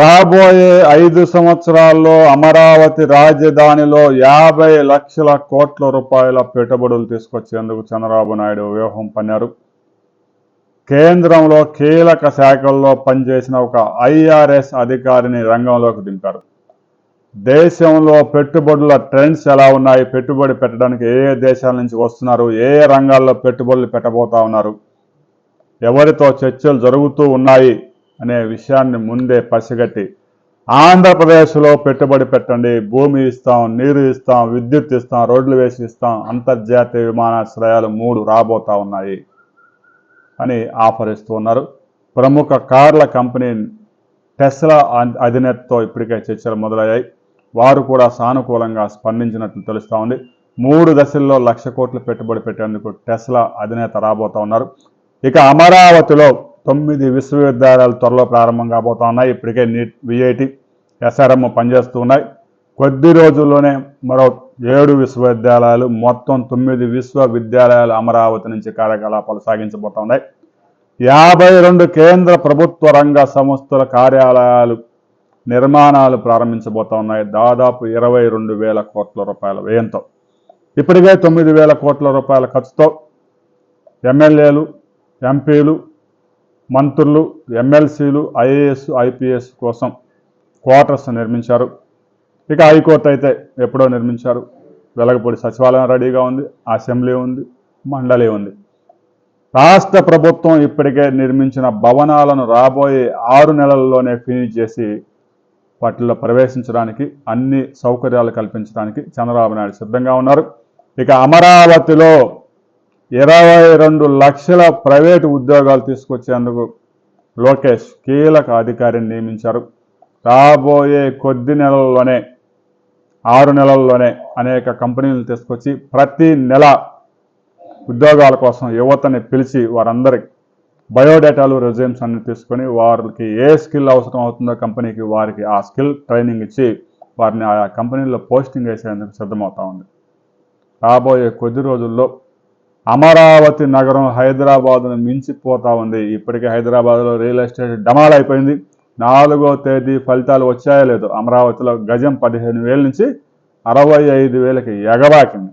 రాబోయే ఐదు సంవత్సరాల్లో అమరావతి రాజధానిలో యాభై లక్షల కోట్ల రూపాయల పెట్టుబడులు తీసుకొచ్చేందుకు చంద్రబాబు నాయుడు వ్యూహం పన్నారు. కేంద్రంలో కీలక శాఖల్లో పనిచేసిన ఒక ఐఆర్ఎస్ అధికారిని రంగంలోకి దింపారు. దేశంలో పెట్టుబడుల ట్రెండ్స్ ఎలా ఉన్నాయి? పెట్టుబడి పెట్టడానికి ఏ ఏ దేశాల నుంచి వస్తున్నారు? ఏ ఏ రంగాల్లో పెట్టుబడులు పెట్టబోతా ఉన్నారు? ఎవరితో చర్చలు జరుగుతూ ఉన్నాయి? అనే విషయాన్ని ముందే పసిగట్టి ఆంధ్రప్రదేశ్లో పెట్టుబడి పెట్టండి భూమి ఇస్తాం నీరు ఇస్తాం విద్యుత్ ఇస్తాం రోడ్లు వేసి ఇస్తాం అంతర్జాతీయ విమానాశ్రయాలు మూడు రాబోతా ఉన్నాయి అని ఆఫర్ ఇస్తూ ఉన్నారు. ప్రముఖ కార్ల కంపెనీ టెస్లా అధినేతతో ఇప్పటికే చర్చలు మొదలయ్యాయి. వారు కూడా సానుకూలంగా స్పందించినట్లు తెలుస్తూ ఉంది. మూడు దశల్లో లక్ష కోట్లు పెట్టుబడి పెట్టేందుకు టెస్లా అధినేత రాబోతా ఉన్నారు. ఇక అమరావతిలో తొమ్మిది విశ్వవిద్యాలయాలు త్వరలో ప్రారంభం కాబోతా ఉన్నాయి ఇప్పటికే నీట్ విఐటి ఎస్ఆర్ఎం పనిచేస్తూ ఉన్నాయి. కొద్ది రోజుల్లోనే మరో ఏడు విశ్వవిద్యాలయాలు మొత్తం తొమ్మిది విశ్వవిద్యాలయాలు అమరావతి నుంచి కార్యకలాపాలు సాగించబోతా ఉన్నాయి యాభై రెండు కేంద్ర ప్రభుత్వ రంగ సంస్థల కార్యాలయాలు నిర్మాణాలు ప్రారంభించబోతా ఉన్నాయి దాదాపు ఇరవై రెండు వేల కోట్ల రూపాయల వ్యయంతో. ఇప్పటికే తొమ్మిది వేల కోట్ల రూపాయల ఖర్చుతో ఎమ్మెల్యేలు ఎంపీలు మంత్రులు ఎమ్మెల్సీలు ఐఏఎస్ ఐపీఎస్ కోసం క్వార్టర్స్ నిర్మించారు. ఇక హైకోర్టు అయితే ఎప్పుడో నిర్మించారు. వెలగపూడి సచివాలయం రెడీగా ఉంది అసెంబ్లీ ఉంది మండలి ఉంది. రాష్ట్ర ప్రభుత్వం ఇప్పటికే నిర్మించిన భవనాలను రాబోయే ఆరు నెలల్లోనే ఫినిష్ చేసి వాటిల్లో ప్రవేశించడానికి అన్ని సౌకర్యాలు కల్పించడానికి చంద్రబాబు నాయుడు సిద్ధంగా ఉన్నారు. ఇక అమరావతిలో ఇరవై రెండు లక్షల ప్రైవేటు ఉద్యోగాలు తీసుకొచ్చేందుకు లోకేష్ కీలక అధికారిని నియమించారు. రాబోయే కొద్ది నెలల్లోనే ఆరు నెలల్లోనే అనేక కంపెనీలు తీసుకొచ్చి ప్రతి నెల ఉద్యోగాల కోసం యువతని పిలిచి వారందరికి బయోడేటాలు రెజ్యూమ్స్ అన్ని తీసుకొని వారికి ఏ స్కిల్ అవసరం అవుతుందో కంపెనీకి వారికి ఆ స్కిల్ ట్రైనింగ్ ఇచ్చి వారిని ఆయా కంపెనీలో పోస్టింగ్ వేసేందుకు సిద్ధమవుతా ఉంది. రాబోయే కొద్ది రోజుల్లో అమరావతి నగరం హైదరాబాద్ను మించిపోతా ఉంది. ఇప్పటికే హైదరాబాద్లో రియల్ ఎస్టేట్ డమాల్ అయిపోయింది నాలుగో తేదీ ఫలితాలు వచ్చాయో లేదో అమరావతిలో గజం పదిహేను వేల నుంచి అరవై ఐదు వేలకి ఎగబాకింది.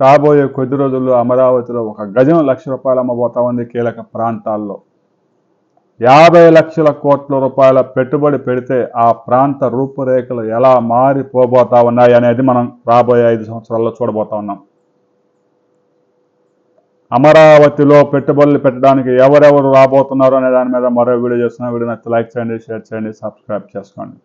రాబోయే కొద్ది రోజుల్లో అమరావతిలో ఒక గజం లక్ష రూపాయలు అమ్మబోతా ఉంది కీలక ప్రాంతాల్లో. యాభై లక్షల కోట్ల రూపాయల పెట్టుబడి పెడితే ఆ ప్రాంత రూపురేఖలు ఎలా మారిపోబోతా ఉన్నాయి అనేది మనం రాబోయే ఐదు సంవత్సరాల్లో చూడబోతా ఉన్నాం. అమరావతిలో పెట్టుబడులు పెట్టడానికి ఎవరెవరు రాబోతున్నారు అనే దాని మీద మరో వీడియో చేస్తున్నా. వీడియో నచ్చితే లైక్ చేయండి షేర్ చేయండి సబ్స్క్రైబ్ చేసుకోండి.